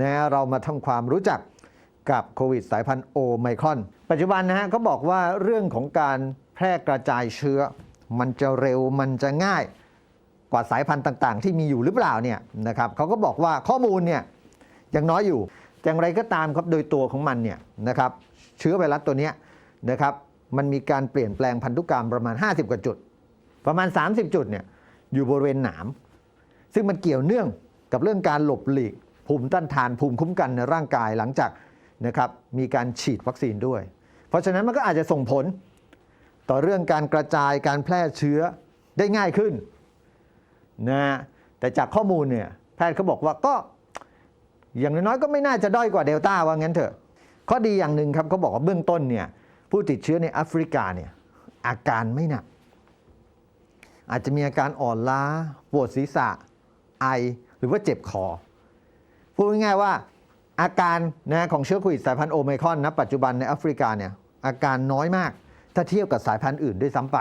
นะเรามาทำความรู้จักกับโควิดสายพันธุ์โอไมครอน ปัจจุบันนะฮะเขาบอกว่าเรื่องของการแพร่กระจายเชื้อ มันจะเร็วมันจะง่าย กว่าสายพันธุ์ต่าง ๆ ที่มีอยู่หรือเปล่าเนี่ยนะครับเขาก็บอกว่าข้อมูลเนี่ยยังน้อยอยู่อย่างไรก็ตามครับโดยตัวของมันเนี่ยนะครับเชื้อไวรัสตัวนี้นะครับมันมีการเปลี่ยนแปลงพันธุกรรมประมาณ 50 กว่าจุด ประมาณ 30 จุดเนี่ยอยู่บริเวณหนาม ซึ่งมันเกี่ยวเนื่องกับเรื่องการหลบหลีก ภูมิต้านทานภูมิคุ้มกันในร่างกายหลังจากนะครับมีการฉีดวัคซีนด้วย เพราะฉะนั้นมันก็อาจจะส่งผลต่อเรื่องการกระจายการแพร่เชื้อได้ง่ายขึ้นนะแต่จากข้อมูลเนี่ยแพทย์เขาบอกว่าก็อย่างน้อยก็ไม่น่าจะด้อยกว่าเดลต้าว่างั้นเถอะ ข้อดีอย่างหนึ่งครับเขาบอกว่าเบื้องต้นเนี่ยผู้ติดเชื้อในแอฟริกาเนี่ยอาการไม่หนัก อาจจะมีอาการอ่อนล้าปวดศีรษะไอหรือว่าเจ็บคอ พูดง่ายๆว่าอาการนะของเชื้อโควิดสายพันธุ์โอไมครอนนะปัจจุบันในแอฟริกาเนี่ยอาการน้อยมาก ถ้าเทียบกับสายพันธุ์อื่นด้วยซ้ำไป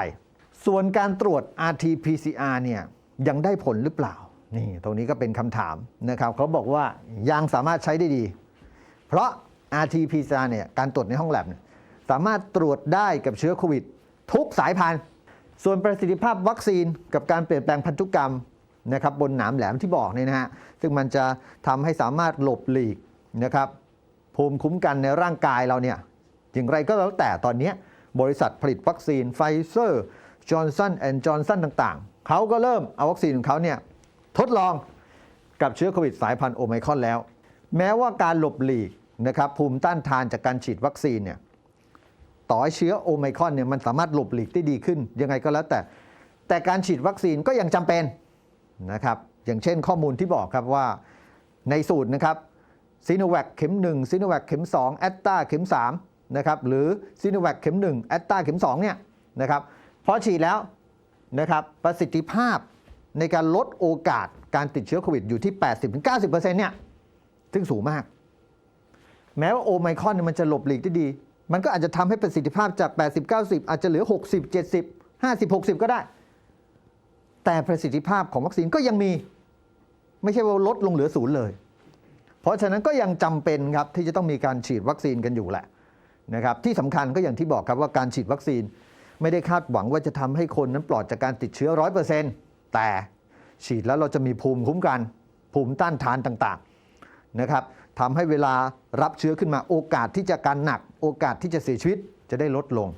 ส่วนการตรวจ RT-PCR เนี่ยยังได้ผลหรือเปล่า นี่ตรงนี้ก็เป็นคำถามนะครับเขาบอกว่ายังสามารถใช้ได้ดี เพราะ RT-PCR เนี่ยการตรวจในห้องแลบสามารถตรวจได้กับเชื้อโควิด ทุกสายพันธุ์ ส่วนประสิทธิภาพวัคซีนกับการเปลี่ยนแปลงพันธุกรรม นะครับบนหนามแหลมที่บอกเนี่ยนะฮะซึ่งมันจะทำให้สามารถหลบหลีกนะครับภูมิคุ้มกันในร่างกายเราเนี่ยอย่างไรก็แล้วแต่ตอนนี้บริษัทผลิตวัคซีนไฟเซอร์จอห์นสันแอนด์จอห์นสันต่างๆ เขาก็เริ่มเอาวัคซีนของเขาเนี่ยทดลองกับเชื้อโควิดสายพันธุ์โอไมครอนแล้ว แม้ว่าการหลบหลีกนะครับภูมิต้านทานจากการฉีดวัคซีนเนี่ยต่อให้เชื้อโอไมครอนเนี่ยมันสามารถหลบหลีกได้ดีขึ้น ยังไงก็แล้วแต่ แต่การฉีดวัคซีนก็ยังจำเป็น นะครับอย่างเช่นข้อมูลที่บอกครับว่าในสูตรนะครับซีโนแวคเข็ม1ซีโนแวคเข็ม2แอตตาเข็ม3นะครับหรือซีโนแวคเข็ม1แอตตาเข็ม2เนี่ยนะครับพอฉีดแล้วนะครับประสิทธิภาพในการลดโอกาสการติดเชื้อโควิดอยู่ที่ 80-90%เนี่ยซึ่งสูงมาก แม้ว่าโอไมครอนมันจะหลบหลีกได้ดี มันก็อาจจะทำให้ประสิทธิภาพจาก 80 90 อาจจะเหลือ 60 70 50 60 ก็ได้ แต่ประสิทธิภาพของวัคซีนก็ยังมี ไม่ใช่ว่าลดลงเหลือศูนย์เลย เพราะฉะนั้นก็ยังจำเป็นครับที่จะต้องมีการฉีดวัคซีนกันอยู่แหละนะครับที่สำคัญก็อย่างที่บอกครับว่าการฉีดวัคซีนไม่ได้คาดหวังว่าจะทำให้คนนั้นปลอดจากการติดเชื้อ100%แต่ฉีดแล้วเราจะมีภูมิคุ้มกัน ภูมิต้านทานต่างๆนะครับทำให้เวลารับเชื้อขึ้นมาโอกาสที่จะการหนัก โอกาสที่จะเสียชีวิตจะได้ลดลง